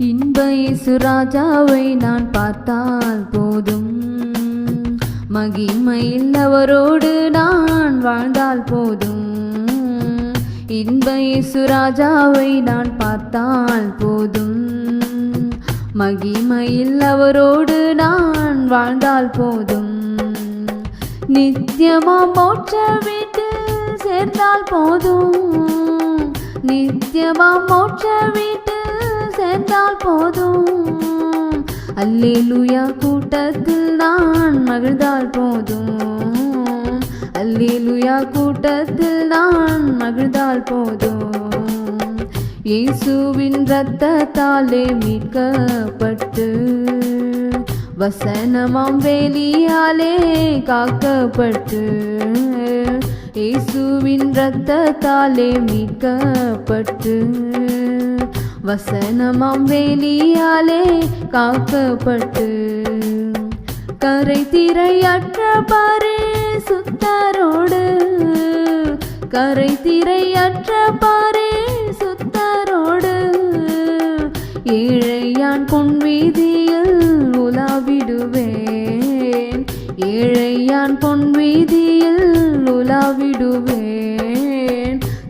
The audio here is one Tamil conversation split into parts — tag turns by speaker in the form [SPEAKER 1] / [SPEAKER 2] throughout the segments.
[SPEAKER 1] இன்ப இயேசு ராஜாவை நான் பார்த்தால் போதும். மகிமையில் அவரோடு நான் வாழ்ந்தால் போதும். இன்ப இயேசு ராஜாவை நான் பார்த்தால் போதும். மகிமையில் அவரோடு நான் வாழ்ந்தால் போதும். நித்தியமா மோட்ச வீட்டு சேர்ந்தால் போதும். நித்தியமா மோட்ச வீட்டு சேர்ந்தால் போதும். அல்லேலுயா கூட்டத்தில் நான் மகிழ்ந்தால் போதும். அல்லேலுயா கூட்டத்தில் நான் மகிழ்ந்தால் போதும். இயேசுவின் ரத்தத்தாலே மீட்கப்பட்டு வசனமாம் வேலியாலே காக்கப்பட்டு இயேசுவின் ரத்தத்தாலே மீட்கப்பட்டு வசனமாம் வேலியாலே காக்கப்பட்டு கரை திரையற்ற பாரே சுத்தரோடு கரை திரையற்ற பாரே சுத்தரோடு ஏழையான் பொன் வீதியில்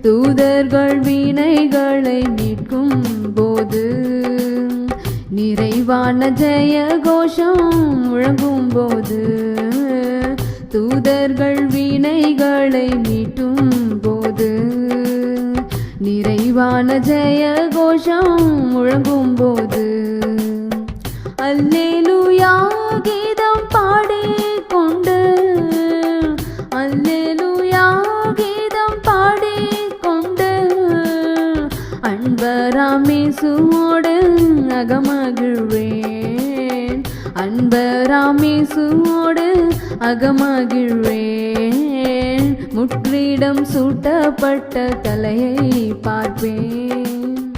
[SPEAKER 1] தூதர்கள் வீணைகளை நிற்கும் போது நிறைவான ஜெய கோஷம் முழங்கும் போது தூதர்கள் வீணைகளை மீட்டும் போது நிறைவான ஜெய கோஷம் முழங்கும் போது அல்லே அன்பராமேசுவோடு அகமகிழ்வேன். அன்பராமேசுவோடு அகமகிழ்வேன். முற்றிடம் சூட்டப்பட்ட தலையை பார்ப்பேன்.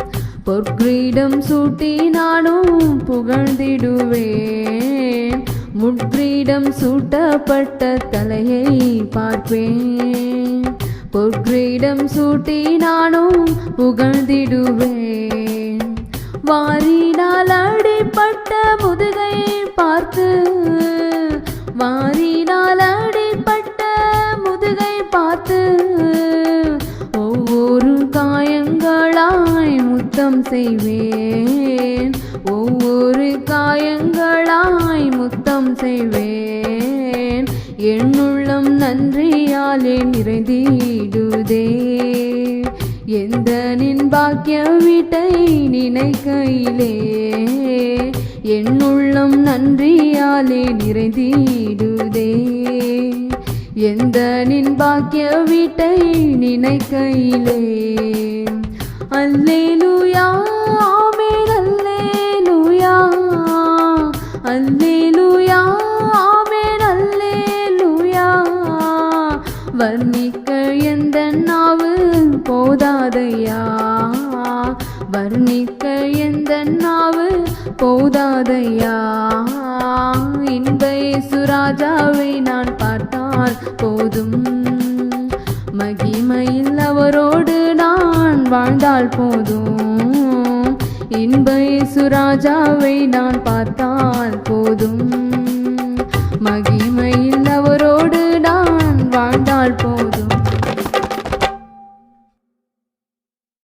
[SPEAKER 1] பொற்கிரீடம் சூட்டி நானும் புகழ்ந்திடுவேன். முற்றிடம் சூட்டப்பட்ட தலையை பார்ப்பேன். பொற்கிரீடம் சூட்டி நானும் புகழ்ந்திடுவேன். வாரினால் அடிப்பட்ட முதுகை பார்த்து வாரினால் அடிப்பட்ட முதுகை பார்த்து ஒவ்வொரு காயங்களாய் முத்தம் செய்வேன். ஒவ்வொரு காயங்களாய் முத்தம் செய்வேன். என்னுள்ளம் நன்றியாலே நிறைந்திடுதே. எந்த நின் பாக்கிய வீட்டை நினைக்கையிலே. என்னுள்ளம் நன்றியாலே நிறைந்திடுதே. எந்த நின் பாக்கிய வீட்டை நினைக்கையிலே. அல்லேலூயா. வர்ணிக்க எந்த நாவு போதாதையா? வர்ணிக்க எந்த நாவு போதாதையா? இன்ப சுராஜாவை நான் பார்த்தால் போதும். மகிமையில் அவரோடு நான் வாழ்ந்தால் போதும். இன்ப சுராஜாவை நான் பார்த்தால் போதும். மகிமை